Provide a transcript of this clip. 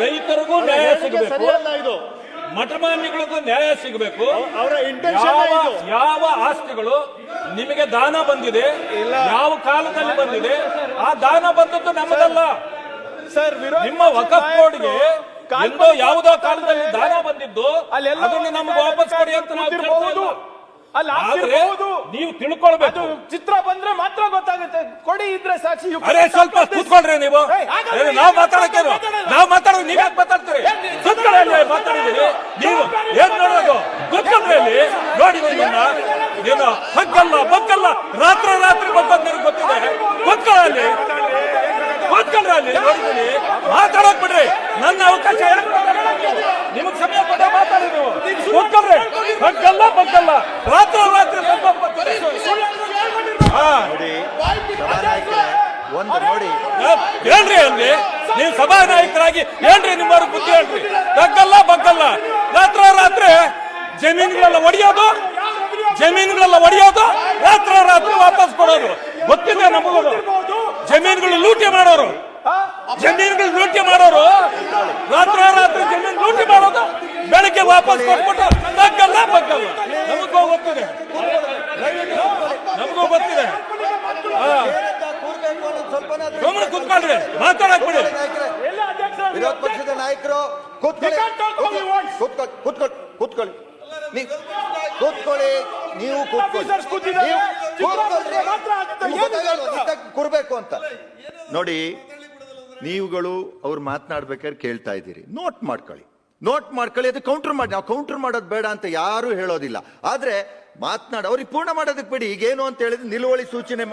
ರೈತರಿಗೂ ನ್ಯಾಯ ಸಿಗಬೇಕು. ಇದು. ಮಠಮಾನ್ಯಗಳಿಗೂ ನ್ಯಾಯ ಸಿಗಬೇಕು. ಅವರ ಇಂಟೆನ್ಷನ್ ಯಾವ ಆಸ್ತಿಗಳು ನಿಮಗೆ ದಾನ ಬಂದಿದೆ ಯಾವ ಕಾಲದಲ್ಲಿ ಬಂದಿದೆ ಆ ದಾನ ಬಂದದ್ದು ನಮ್ಮದಲ್ಲ. ಸರ್ ನಿಮ್ಮ ವಕಫ್ ಬೋರ್ಡ್ಗೆ ಯಾವುದೋ ಕಾಲದಲ್ಲಿ ದಾನ ಬಂದಿದ್ದು ಅದನ್ನು ನಮ್ಗೆ ವಾಪಸ್ ಕೊಡಿ ಅಂತ ನಾವು. ಅಲ್ಲಿ ಆಗ್ತಿರ್ಬಹುದು. ನೀವು ತಿಳ್ಕೊಳ್ಬೇಕು. ಅದು ಚಿತ್ರ ಬಂದ್ರೆ ಮಾತ್ರ ಗೊತ್ತಾಗುತ್ತೆ. ಕೊಡಿ ಇದ್ರೆ ಸಾಕ್ಷಿ. ಅರೇ ಅರೆ ಸ್ವಲ್ಪ ಕೂತ್ಕೊಳ್ರಿ ನೀವು. ಏ, ನಾವು ಮಾತಾಡಕ್ಕೆ? ನಾವು ಮಾತಾಡೋದು ನೀವ್ ಯಾಕೆ ಮಾತಾಡ್ತೀರಿ? ಕೂತ್ಕೊಳ್ಳಿ ಅಲ್ಲಿ ಮಾತಾಡಿದ್ದೀರಿ ನೀವು ಏನ್ ನೋಡೋದು? ಕೂತ್ಕೊಂಡ್ರೆ ಅಲ್ಲಿ ನೋಡಿ ನಿಮ್ಮನ್ನ ಏನು ಹಕ್ಕಲ್ಲ ಬಕ್ಕಲ್ಲ ರಾತ್ರಿ ರಾತ್ರಿ ನನಗೆ ಗೊತ್ತಿದೆ. ಕೂತ್ಕೊಳ್ಳಿ ಕೂತ್ಕೊಂಡ್ರೆ ಅಲ್ಲಿ ನೋಡಿದ್ದೀನಿ ಮಾತಾಡಕ್ ಬಿಡ್ರಿ. ನನ್ನ ಅವಕಾಶ ಯಾಕ್ ಮಾತಾಡಕ್ಕೆ? ನಿಮಗ್ ಸಮಯ ಕೊಟ್ಟೆ ಮಾತಾಡಿ ನೀವು. ಕೂತ್ಕೊಳ್ರಿ ಹಕ್ಕಲ್ಲ ಬಕ್ಕಲ್ಲ ರಾತ್ರಿ ರಾತ್ರಿ ಒಂದು ನೋಡಿ. ಹೇಳ್ರಿ ಅಲ್ಲಿ ನೀವು ಸಭಾ ನಾಯಕರಾಗಿ ಹೇಳ್ರಿ ನಿಮ್ಮವ್ರ ಬುದ್ಧಿ ಹೇಳ್ರಿ. ಬಗ್ಗಲ್ಲ ಬಗ್ಗಲ್ಲ. ರಾತ್ರೋ ರಾತ್ರಿ ಜಮೀನುಗಳೆಲ್ಲ ಒಡೆಯೋದು ಜಮೀನುಗಳೆಲ್ಲ ಒಡೆಯೋದು ರಾತ್ರೋ ರಾತ್ರಿ ವಾಪಸ್ ಕೊಡೋದು. ಗೊತ್ತಿದೆ ನಮಗೂ ಜಮೀನುಗಳು ಲೂಟಿ ಮಾಡೋರು. ಜಮೀನುಗಳು ಲೂಟಿ ಮಾಡೋರು. ರಾತ್ರೋ ರಾತ್ರಿ ಜಮೀನು ಲೂಟಿ ಮಾಡೋದು ಬೆಳಗ್ಗೆ ವಾಪಸ್ ಕೊಟ್ಬಿಟ್ಟು ತಗ್ಗಲ್ಲ ಬಗ್ಗಲ್ಲ ನಮಗೂ ಗೊತ್ತಿದೆ. ನಮಗೂ ಗೊತ್ತಿದೆ. ಗಮನ ಕುತ್ಕೊಳ್ರಿ ಮಾತಾಡಕ್ ಬಿಡಿ. ಎಲ್ಲ ಅಧ್ಯಕ್ಷರ ವಿರೋಧ ಪಕ್ಷದ ನಾಯಕರು ಕೂತ್ಕೊಳ್ಳಿ. ಕೂತ್ಕೊಳ್ಳಿ. ಕೂತ್ಕೊಳ್ಳಿ ನೀವು ಕೂತ್ಕೊಳ್ಳಿ. ಕೂರ್ಬೇಕು ಅಂತ. ನೋಡಿ ನೀವುಗಳು ಅವ್ರು ಮಾತನಾಡ್ಬೇಕಾದ್ರೆ ಕೇಳ್ತಾ ಇದ್ದೀರಿ. ನೋಟ್ ಮಾಡ್ಕೊಳ್ಳಿ. ನೋಟ್ ಮಾಡ್ಕೊಳ್ಳಿ, ಅದು ಕೌಂಟರ್ ಮಾಡಿ. ನಾವು ಕೌಂಟರ್ ಮಾಡೋದು ಬೇಡ ಅಂತ ಯಾರೂ ಹೇಳೋದಿಲ್ಲ. ಆದರೆ ಮಾತನಾಡ ಅವ್ರಿಗೆ ಪೂರ್ಣ ಮಾಡೋದಕ್ಕೆ ಬಿಡಿ. ಈಗೇನು ಅಂತ ಹೇಳಿದ್ರೆ ನಿಲುವಳಿ ಸೂಚನೆ